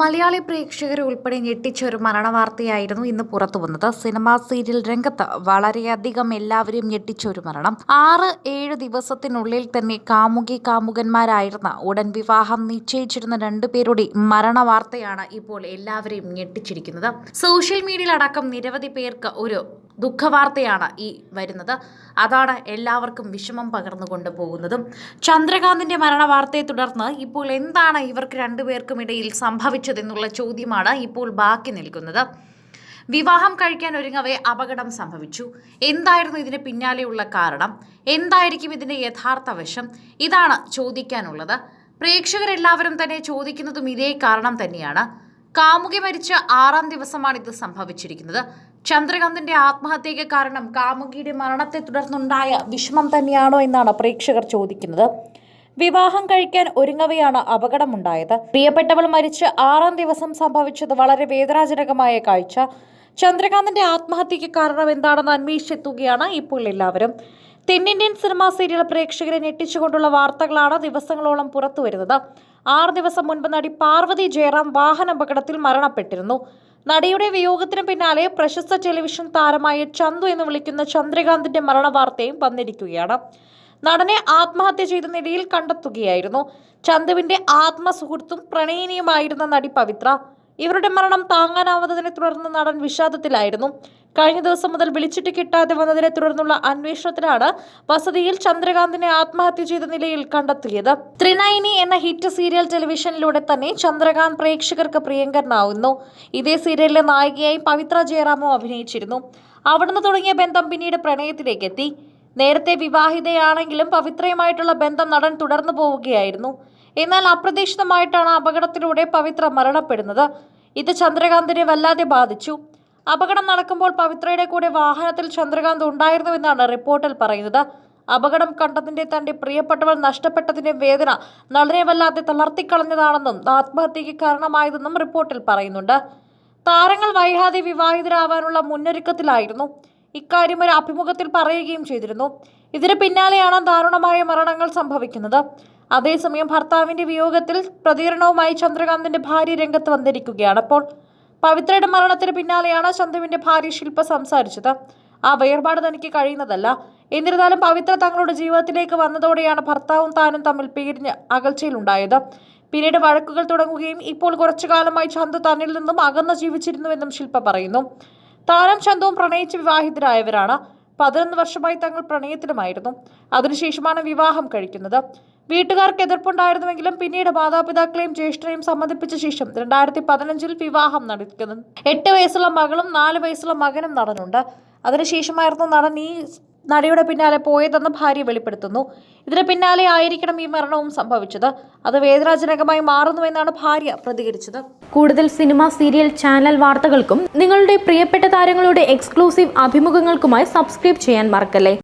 മലയാളി പ്രേക്ഷകരെ ഉൾപ്പെടെ ഞെട്ടിച്ച ഒരു മരണവാർത്തയായിരുന്നു ഇന്ന് പുറത്തു വന്നത്. സിനിമാ സീരിയൽ രംഗത്ത് വളരെയധികം എല്ലാവരെയും ഞെട്ടിച്ച ഒരു മരണം. ആറ് ഏഴ് ദിവസത്തിനുള്ളിൽ തന്നെ കാമുകി കാമുകന്മാരായിരുന്ന ഉടൻ വിവാഹം നിശ്ചയിച്ചിരുന്ന രണ്ടുപേരുടെ മരണവാർത്തയാണ് ഇപ്പോൾ എല്ലാവരെയും ഞെട്ടിച്ചിരിക്കുന്നത്. സോഷ്യൽ മീഡിയയിലടക്കം നിരവധി പേർക്ക് ഒരു ദുഃഖവാർത്തയാണ് ഈ വരുന്നത്. അതാണ് എല്ലാവർക്കും വിഷമം പകർന്നു കൊണ്ടുപോകുന്നതും ചന്ദ്രകാന്തിന്റെ മരണവാർത്തയെ തുടർന്ന് ഇപ്പോൾ എന്താണ് ഇവർക്ക് രണ്ടുപേർക്കും ഇടയിൽ സംഭവിച്ചതെന്നുള്ള ചോദ്യമാണ് ഇപ്പോൾ ബാക്കി നിൽക്കുന്നത്. വിവാഹം കഴിക്കാൻ ഒരുങ്ങവേ അപകടം സംഭവിച്ചു. എന്തായിരുന്നു ഇതിന് പിന്നാലെയുള്ള കാരണം? എന്തായിരിക്കും ഇതിന്റെ യഥാർത്ഥ വശം? ഇതാണ് ചോദിക്കാനുള്ളത്. പ്രേക്ഷകരെല്ലാവരും തന്നെ ചോദിക്കുന്നതും ഇതേ കാരണം തന്നെയാണ്. കാമുകി മരിച്ച ആറാം ദിവസമാണ് ഇത് സംഭവിച്ചിരിക്കുന്നത്. ചന്ദ്രകാന്തിന്റെ ആത്മഹത്യയ്ക്ക് കാരണം കാമുകിയുടെ മരണത്തെ തുടർന്നുണ്ടായ വിഷമം തന്നെയാണോ എന്നാണ് പ്രേക്ഷകർ ചോദിക്കുന്നത്. വിവാഹം കഴിക്കാൻ ഒരുങ്ങവെയാണ് അപകടമുണ്ടായത്. പ്രിയപ്പെട്ടവൾ മരിച്ച് ആറാം ദിവസം സംഭവിച്ചത് വളരെ വേദനാജനകമായ കാഴ്ച. ചന്ദ്രകാന്തിന്റെ ആത്മഹത്യയ്ക്ക് കാരണം എന്താണെന്ന് അന്വേഷിച്ചെത്തുകയാണ് ഇപ്പോൾ എല്ലാവരും. തെന്നിന്ത്യൻ സിനിമാ സീരിയൽ പ്രേക്ഷകരെ ഞെട്ടിച്ചുകൊണ്ടുള്ള വാർത്തകളാണ് ദിവസങ്ങളോളം പുറത്തുവരുന്നത്. ആറ് ദിവസം മുൻപ് നടി പാർവതി ജയറാം വാഹനാപകടത്തിൽ മരണപ്പെട്ടിരുന്നു. നടിയുടെ വിയോഗത്തിന് പിന്നാലെ പ്രശസ്ത ടെലിവിഷൻ താരമായ ചന്തു എന്ന് വിളിക്കുന്ന ചന്ദ്രകാന്തിന്റെ മരണവാർത്തയും വന്നിരിക്കുകയാണ്. നടനെ ആത്മഹത്യ ചെയ്ത നിലയിൽ കണ്ടെത്തുകയായിരുന്നു. ചന്തുവിന്റെ ആത്മസുഹൃത്തും പ്രണയിനിയുമായിരുന്ന നടി പവിത്ര. ഇവരുടെ മരണം താങ്ങാനാവാത്തതിനെ തുടർന്ന് നടൻ വിഷാദത്തിലായിരുന്നു. കഴിഞ്ഞ ദിവസം മുതൽ വിളിച്ചിട്ട് കിട്ടാതെ വന്നതിനെ തുടർന്നുള്ള അന്വേഷണത്തിലാണ് വസതിയിൽ ചന്ദ്രകാന്തിനെ ആത്മഹത്യ ചെയ്ത നിലയിൽ കണ്ടെത്തിയത്. ത്രിനൈനി എന്ന ഹിറ്റ് സീരിയൽ ടെലിവിഷനിലൂടെ തന്നെ ചന്ദ്രകാന്ത് പ്രേക്ഷകർക്ക് പ്രിയങ്കരനാവുന്നു. ഇതേ സീരിയലിലെ നായികയായി പവിത്ര ജയറാമോ അഭിനയിച്ചിരുന്നു. അവിടുന്ന് തുടങ്ങിയ ബന്ധം പിന്നീട് പ്രണയത്തിലേക്ക് എത്തി നേരത്തെ വിവാഹിതയാണെങ്കിലും പവിത്രയുമായിട്ടുള്ള ബന്ധം നടൻ തുടർന്നു പോവുകയായിരുന്നു. എന്നാൽ അപ്രതീക്ഷിതമായിട്ടാണ് അപകടത്തിലൂടെ പവിത്ര മരണപ്പെടുന്നത്. ഇത് ചന്ദ്രകാന്തിനെ വല്ലാതെ ബാധിച്ചു. അപകടം നടക്കുമ്പോൾ പവിത്രയുടെ കൂടെ വാഹനത്തിൽ ചന്ദ്രകാന്ത് ഉണ്ടായിരുന്നുവെന്നാണ് റിപ്പോർട്ടിൽ പറയുന്നത്. അപകടം കണ്ടതിന്റെ തന്റെ പ്രിയപ്പെട്ടവൾ നഷ്ടപ്പെട്ടതിന്റെ വേദന നടനെ വല്ലാതെ തളർത്തിക്കളഞ്ഞതാണെന്നും ആത്മഹത്യയ്ക്ക് കാരണമായതെന്നും റിപ്പോർട്ടിൽ പറയുന്നുണ്ട്. താരങ്ങൾ വൈകാതെ വിവാഹിതരാവാനുള്ള മുന്നൊരുക്കത്തിലായിരുന്നു. ഇക്കാര്യം ഒരു അഭിമുഖത്തിൽ പറയുകയും ചെയ്തിരുന്നു. ഇതിന് പിന്നാലെയാണ് ദാരുണമായ മരണങ്ങൾ സംഭവിക്കുന്നത്. അതേസമയം ഭർത്താവിന്റെ വിയോഗത്തിൽ പ്രതികരണവുമായി ചന്ദ്രകാന്തിന്റെ ഭാര്യ രംഗത്ത് വന്നിരിക്കുകയാണ്. അപ്പോൾ പവിത്രയുടെ മരണത്തിന് പിന്നാലെയാണ് ചന്ദുവിന്റെ ഭാര്യ ശില്പ സംസാരിച്ചത്. ആ വേർപാട് തനിക്ക് കഴിയുന്നതല്ല. എന്നിരുന്നാലും പവിത്ര തങ്ങളുടെ ജീവിതത്തിലേക്ക് വന്നതോടെയാണ് ഭർത്താവും താനും തമ്മിൽ പിരിഞ്ഞ് അകൽച്ചയിലുണ്ടായത്. പിന്നീട് വഴക്കുകൾ തുടങ്ങുകയും ഇപ്പോൾ കുറച്ചു കാലമായി ചന്തു തന്നിൽ നിന്നും അകന്നു ജീവിച്ചിരുന്നുവെന്നും ശില്പ പറയുന്നു. താനും ചന്തുവും പ്രണയിച്ച് വിവാഹിതരായവരാണ്. പതിനൊന്ന് വർഷമായി തങ്ങൾ പ്രണയത്തിലുമായിരുന്നു. അതിനുശേഷമാണ് വിവാഹം കഴിക്കുന്നത്. വീട്ടുകാർക്ക് എതിർപ്പുണ്ടായിരുന്നുവെങ്കിലും പിന്നീട് മാതാപിതാക്കളെയും ജ്യേഷ്ഠനെയും സമ്മതിപ്പിച്ച ശേഷം രണ്ടായിരത്തി പതിനഞ്ചിൽ വിവാഹം നടക്കുന്നു. എട്ട് വയസ്സുള്ള മകളും നാല് വയസ്സുള്ള മകനും നടനുണ്ട് അതിനുശേഷമായിരുന്നു നടൻ ഈ നടിയുടെ പിന്നാലെ പോയതെന്ന് ഭാര്യ വെളിപ്പെടുത്തുന്നു. ഇതിന് പിന്നാലെ ആയിരിക്കണം ഈ മരണവും സംഭവിച്ചത്. അത് വേദനാജനകമായി മാറുന്നുവെന്നാണ് ഭാര്യ പ്രതികരിച്ചത്. കൂടുതൽ സിനിമ സീരിയൽ ചാനൽ വാർത്തകൾക്കും നിങ്ങളുടെ പ്രിയപ്പെട്ട താരങ്ങളുടെ എക്സ്ക്ലൂസീവ് അഭിമുഖങ്ങൾക്കുമായി സബ്സ്ക്രൈബ് ചെയ്യാൻ മറക്കല്ലേ?